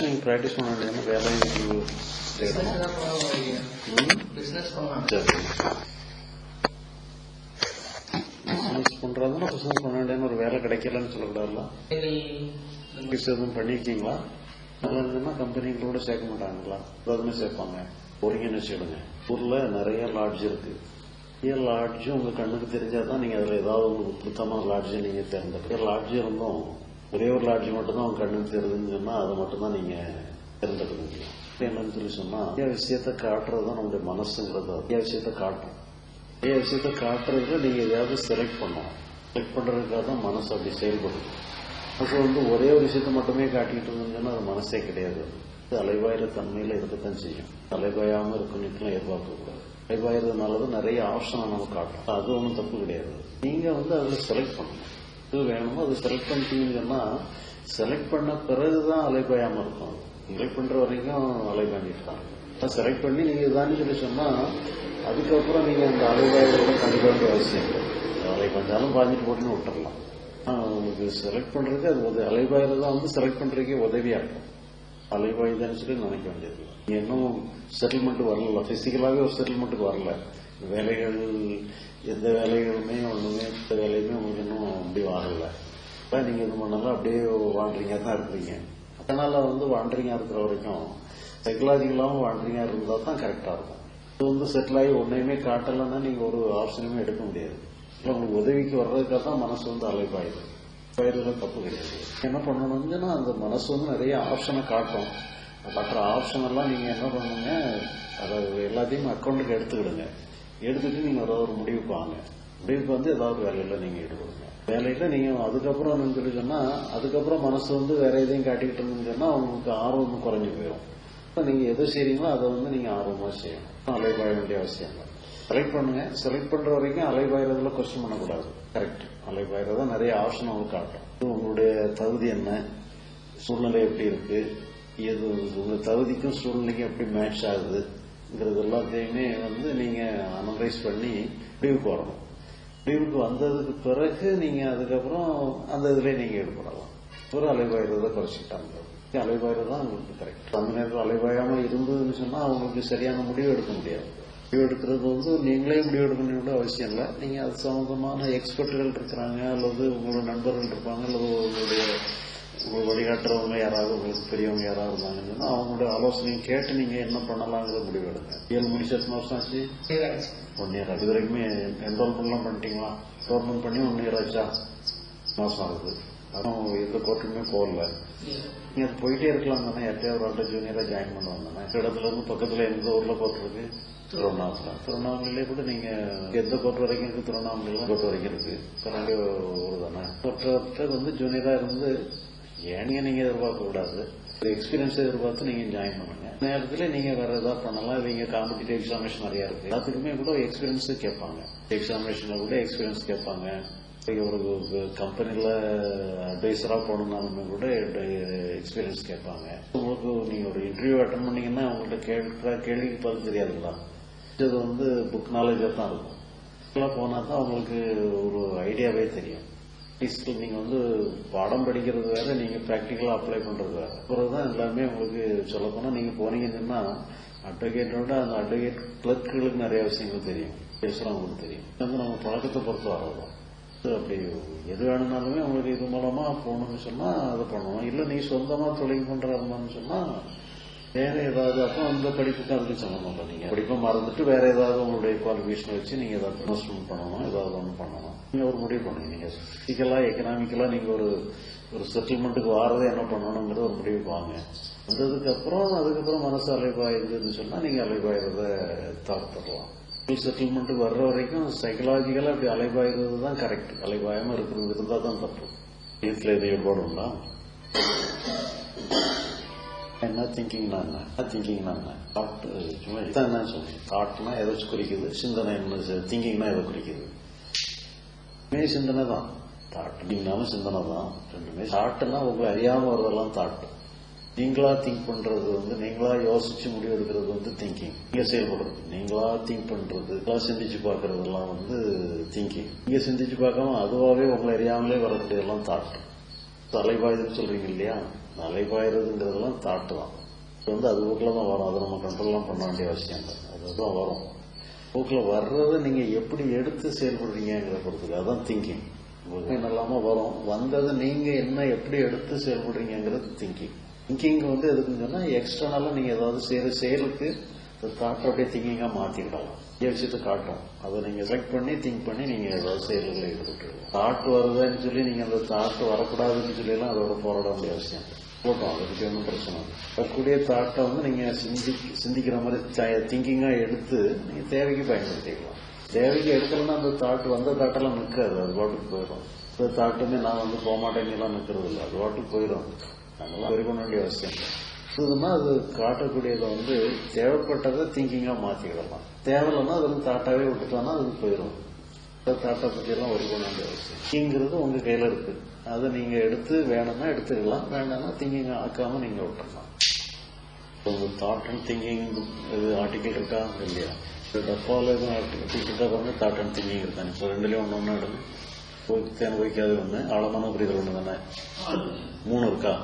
நீங்கள் ப்ராக்டிஸ் பண்ண வேண்டியது வேலை பிஸ்னஸ் பண்ணுறதுனா பிஸ்னஸ் பண்ண வேண்டியது ஒரு வேலை கிடைக்கலன்னு சொல்லக்கூடாதுல்ல பிஸ் எதுவும் பண்ணியிருக்கீங்களா நல்லா இருந்ததுன்னா கம்பெனிகளோட சேர்க்க மாட்டாங்களா? அதுமே சேர்ப்பாங்க. போறீங்கன்னு வச்சுடுங்க ஊர்ல நிறைய லாட்ஜ் இருக்கு. நிறைய லாட்ஜ் உங்க கண்ணுக்கு தெரிஞ்சாதான் நீங்க அதுல ஏதாவது உங்களுக்கு பிடித்தமான லாட்ஜ் நீங்க தேர்ந்தெடுக்க லாட்ஜ் இருந்தும் ஒரே ஒரு லாட்ஜ் மட்டும் தான் உங்க கண்ணுக்கு தெரியுதுன்னு சொன்னா அதை மட்டும் தான் நீங்க தெரிஞ்சுக்க முடியும் என்னன்னு சொல்லி சொன்னா நிறைய விஷயத்த காட்டுறது தான் நம்முடைய மனசுங்கிறது. நிறைய விஷயத்த காட்டும். நிறைய விஷயத்த காட்டுறதுக்கு நீங்க ஏதாவது செலக்ட் பண்ணணும். செலக்ட் பண்றதுக்காக தான் மனசு அப்படி செயல்படுது அப்போ வந்து ஒரே ஒரு விஷயத்தை மட்டுமே காட்டிட்டு இருந்தீங்கன்னா அது மனசே கிடையாது. இது தன்மையில இருக்கத்தான் செய்யும். அலைவாயாம இருக்கணும்னு எதிர்பார்க்கக்கூடாது அலைவாயிரதுனால தான் நிறைய ஆப்ஷனை நம்ம காட்டும் அது ஒன்றும் தப்பு கிடையாது. நீங்க வந்து அதில் செலக்ட் பண்ணணும். எது வேணுமோ அது செலக்ட் பண்ணிட்டீங்கன்னா செலக்ட் பண்ண பிறகுதான் அலைபாயாம இருக்கும். செலக்ட் பண்ற வரைக்கும் அலைபாண்டிருக்காங்க செலக்ட் பண்ணி நீங்க இதான்னு சொல்லி சொன்னா அதுக்கப்புறம் நீங்க அந்த அலைபாயோட கண்டிப்பாக அவசியம் இல்லை. அலை பண்ணாலும் பாஞ்சிட்டு போட்டுன்னு விட்டுறலாம். உங்களுக்கு செலக்ட் பண்றதுக்கு அது உதவி அலைபாயில தான் வந்து செலக்ட் பண்றதுக்கே உதவியா இருக்கும். அலைபாய் தான் சொல்லி நினைக்க வேண்டியது இன்னும் செட்டில்மெண்ட் வரல. பிசிக்கலாவே ஒரு செட்டில்மெண்ட்டுக்கு வரல. வேலைகள் எந்த வேலைகளுமே ஒண்ணுமே எந்த வேலையுமே உங்களுக்கு இன்னும் அப்படி வரல இப்போ நீங்க இது பண்ணாலும் அப்படியே வாண்டரிங்கா தான் இருக்கிறீங்க அதனால வந்து வாண்டரிங்கா இருக்கிற வரைக்கும் சைக்கலாஜிக்கலாகவும் வாண்டரிங்கா இருந்தா தான் கரெக்டா இருக்கும். இது வந்து செட்டில் ஆகி ஒன்னையுமே காட்டலைன்னா நீங்க ஒரு ஆப்ஷனுமே எடுக்க முடியாது. இல்லை உங்களுக்கு உதவிக்கு வர்றதுக்காக தான் மனசு வந்து அலைப்பாயுது. பயிரில் தப்பு கிடையாது. என்ன பண்ணணும்னா அந்த மனசு வந்து நிறைய ஆப்ஷனை காட்டும். மற்ற ஆப்ஷன் எல்லாம் நீங்க என்ன பண்ணுங்க அதை எல்லாத்தையும் அக்கௌண்ட்டுக்கு எடுத்துக்கிடுங்க. எடுத்துட்டு நீங்க ஏதாவது ஒரு முடிவுக்கு வாங்க. முடிவுக்கு வந்து ஏதாவது வேலையில நீங்க ஈடுபடுங்க. வேலையில நீங்க அதுக்கப்புறம் என்னன்னு அதுக்கப்புறம் மனசு வந்து வேற எதையும் காட்டிக்கிட்டு இருந்துச்சுன்னா அவங்களுக்கு ஆர்வம் குறைஞ்சு போயிடும் நீங்க எது செய்றீங்களோ அதை வந்து நீங்க ஆர்வமா செய்யணும். அலைபாய வேண்டிய அவசியம் இல்லை. செலக்ட் பண்ணுங்க. செலக்ட் பண்ற வரைக்கும் அலைபாயறதுல கொஸ்டின் பண்ணக்கூடாது. கரெக்ட் அலைபாயறத நிறைய ஆப்ஷன் உங்களுக்கு காட்டும். இது உங்களுடைய தகுதி என்ன? சூழ்நிலை எப்படி இருக்கு? எது உங்க தகுதிக்கும் சூழ்நிலைக்கும் எப்படி மேட்ச் ஆகுதுங்கிறது எல்லாத்தையுமே வந்து நீங்க அனலைஸ் பண்ணி முடிவுக்கு வரணும். முடிவுக்கு வந்ததுக்கு பிறகு நீங்க அதுக்கப்புறம் அந்த இதில் நீங்க ஈடுபடலாம். ஒரு அலைபாயறத குறைச்சிட்டாங்க. அலைபாயறது தான் உங்களுக்கு கரெக்ட் அந்த நேரத்தில் அலைபாயாம இருந்ததுன்னு சொன்னா அவங்களுக்கு சரியான முடிவு எடுக்க முடியாது. முடிவு எடுக்கிறது வந்து நீங்களே முடிவு எடுக்கணும் கூட அவசியம் இல்லை. நீங்க அது சம்பந்தமான எக்ஸ்பர்ட்டுகள் இருக்கிறாங்க அல்லது உங்களோட நண்பர்கள் இருப்பாங்க அல்லது உங்களுடைய உங்களுக்கு வழிகாட்டுறவங்க யாராவது உங்களுக்கு பெரியவங்க யாராவது இருந்தாங்கன்னு அவங்களோட அவங்களுடைய ஆலோசனையை கேட்டு நீங்க என்ன பண்ணலாங்கிறத முடிவெடுங்க. ஏழு முடிச்சு எத்தனை வருஷம் ஆச்சு? ஒன் இயர் அது வரைக்குமே என்ரோல்மெண்ட்லாம் பண்ணிட்டீங்களா? கவர்மெண்ட் பண்ணி ஒன் இயர் ஆச்சா? மாசம் ஆகுது. அதுவும் எந்த கோர்ட்டுமே போகல. நீங்கள் அது போயிட்டே இருக்கலாம் தானே. எப்பயாவது ஒரு ஆள்கிட்ட ஜூனியரா ஜாயின் பண்ணுவாங்க தானே. இடத்துல இருந்து பக்கத்துல எந்த ஊர்ல கோர்ட் இருக்கு? திருவண்ணாமலை. திருவண்ணாமலையிலே கூட நீங்க எந்த கோர்ட் வரைக்கும் இருக்கு? திருவண்ணாமலையில கோர்ட் வரைக்கும் இருக்கு. கரண்டி ஊர் தானே. ஒருத்தர் வந்து ஜூனியரா இருந்து ஏனிங்க நீங்க எதிர்பார்க்கக்கூடாது. எக்ஸ்பீரியன்ஸ் எதிர்பார்த்து நீங்க ஜாயின் பண்ணுங்க. நேரத்தில் நீங்க வேற ஏதாவது பண்ணலாம். நீங்க காம்படிட்டிவ் எக்ஸாமினேஷன் நிறைய இருக்கு. எல்லாத்துக்குமே கூட எக்ஸ்பீரியன்ஸ் கேட்பாங்க. எக்ஸாமினேஷன்ல கூட எக்ஸ்பீரியன்ஸ் கேட்பாங்க. ஒரு கம்பெனில அட்வைசரா போகணும்னாலுமே கூட எக்ஸ்பீரியன்ஸ் கேட்பாங்க. உங்களுக்கு நீங்க ஒரு இன்டர்வியூ அட்டன் பண்ணீங்கன்னா அவங்கள்ட்ட கேட்கிற கேள்விக்கு பதில் தெரியாதுங்களா? இது வந்து புக் நாலேஜா தான் இருக்கும். இதெல்லாம் போனா தான் அவங்களுக்கு ஒரு ஐடியாவே தெரியும். அட்லீஸ்ட் நீங்கள் வந்து பாடம் படிக்கிறது வேறு நீங்கள் ப்ராக்டிக்கலாக அப்ளை பண்ணுறது வேறு அப்புறம் எல்லாமே உங்களுக்கு சொல்லப்போனால் நீங்கள் போனீங்கன்னா அட்வொகேட்டோட அந்த அட்வொகேட் கிளர்க்குகளுக்கு நிறைய விஷயங்கள் தெரியும். பேசுறவங்களுக்கு தெரியும். வந்து நம்ம பழக்கத்தை பொறுத்து வர்றதும் அப்படி எது வேணும்னாலுமே உங்களுக்கு இது மூலமாக போகணும்னு சொன்னால் அதை பண்ணணும் இல்லை நீ சொந்தமாக தொழில் பண்றாருன்னு சொன்னால் வேற ஏதாவது அப்போ அந்த படிப்புக்கு அதுக்கு சம்மந்தம் பண்ணீங்க? நீங்க படிப்பை மறந்துட்டு வேற ஏதாவது உங்களுடைய குவாலிஃபிகேஷன் வச்சு நீங்க ஏதாவது இன்வெஸ்ட்மெண்ட் பண்ணணும்? ஏதாவது ஒன்று பண்ணணும்? நீங்க ஒரு முடிவு பண்ணுங்க. நீங்க பிசிக்கலா எக்கனாமிக்கலா நீங்க ஒரு ஒரு செட்டில்மெண்ட்டுக்கு வாரதை என்ன பண்ணணுங்கிறத ஒரு முடிவுக்கு வாங்க. வந்ததுக்கு அப்புறம் அதுக்கப்புறம் மனசு அலைபாயுதுன்னு சொன்னா நீங்க அலைபாயறத தவிர்த்துடலாம் செட்டில்மெண்ட்டுக்கு வர்ற வரைக்கும் சைக்கலாஜிக்கலா அப்படி அலைபாயுறது தான் கரெக்ட் அலைபாயமா இருக்கிறது இருந்தா தான் தப்பு. வீட்டில் எது ஏற்பாடு உண்டா என்ன திங்கிங்னா என்ன திங்கிங்னா என்ன தாட் சும்மா இதான் என்ன சொல்றேன் தாட்னா வச்சு குறிக்குது சிந்தனை என்ன திங்கிங்னா எதை குறிக்குது மே சிந்தனை தான் தாட்னாலும் சிந்தனை தான் ரெண்டுமே தாட்டுனா உங்களை அறியாம வரதெல்லாம் தாட் நீங்களா திங்க் பண்றது வந்து நீங்களா யோசிச்சு முடிவு எடுக்கிறது வந்து திங்கிங் நீங்க செயல்படுறது நீங்களா திங்க் பண்றது சிந்திச்சு பார்க்கறதெல்லாம் வந்து திங்கிங் நீங்க சிந்திச்சு பார்க்காம அதுவாகவே உங்களை அறியாமலே வரக்கூடியதெல்லாம் தாட் தலைவாயுதுன்னு சொல்றீங்க இல்லையா மலை பாயிருதுங்கிறதெல்லாம் தாட்டு தான் இது வந்து அது ஊக்கில் தான் வரும். அதை நம்ம கண்ட்ரோல்லாம் பண்ண வேண்டிய அவசியம் இல்லை. அதுதான் வரும். ஊக்கில் வர்றதை நீங்க எப்படி எடுத்து செயல்படுறீங்கிற பொறுத்துக்கு அதான் திங்கிங் உங்களுக்கு இல்லாம வரும். வந்ததை நீங்க என்ன எப்படி எடுத்து செயல்படுறீங்கிறது திங்கிங் திங்கிங் வந்து எதுக்குன்னு சொன்னா எக்ஸ்டர்னலா நீங்க ஏதாவது செய்யற செயலுக்கு தாட் அப்படியே திங்கிங்காக மாத்திக்கிடலாம். இந்த காட்டும் அதை நீங்கள் செலக்ட் பண்ணி திங்க் பண்ணி நீங்கள் ஏதாவது செயல்களை ஈடுபட்டு தாட் வருதுன்னு சொல்லி நீங்கள் அந்த தாட் வரக்கூடாதுன்னு சொல்லிலாம் அதோட போராட வேண்டிய அவசியம் போட்டோம் அதை பற்றி ஒன்றும் பிரச்சனை இல்லை. வரக்கூடிய தாட்டை வந்து நீங்கள் சிந்தி சிந்திக்கிற மாதிரி திங்கிங்காக எடுத்து நீங்கள் தேவைக்கு பயன்படுத்திக்கலாம். தேவைக்கு எடுக்கலன்னா அந்த தாட் வந்த தாட்டெல்லாம் நிற்காது. அது பாட்டுக்கு போயிடும். இந்த தாட்டுமே நான் வந்து போக மாட்டேங்கலாம் நிற்கிறது இல்லை. அது பாட்டுக்கு போயிடும். அதெல்லாம் வரி பண்ண வேண்டிய அவசியம் இல்லை. இதுனா அது காட்டக்கூடியதை வந்து தேவைப்பட்டதை திங்கிங்கா மாத்திக்கிடலாம். தேவையில்லைன்னா அது வந்து தாட்டாவே விட்டுட்டோம்னா அது போயிடும் இந்த தாட்டை பத்தி எல்லாம் வரி பண்ண அவசியம் திங்கிறது உங்க கையில இருக்கு. அதை நீங்க எடுத்து வேணும்னா எடுத்துக்கலாம். வேண்டாம்னா திங்கிங் ஆக்காம நீங்க விட்டுடலாம் உங்கள் தாட் அண்ட் திங்கிங் இது ஆர்டிக்கல் இருக்கா? இல்லையா? டப்பாவில் எதுவும் ஆர்டிக்கல் தாட் அண்ட் திங்கிங் இருக்காங்க இப்போ ரெண்டுலேயும் ஒன்று ஒன்று எடுங்க போய் தேன் வைக்காது ஒன்று ஆழமான புரிதல் ஒன்று தானே? மூணு இருக்கா?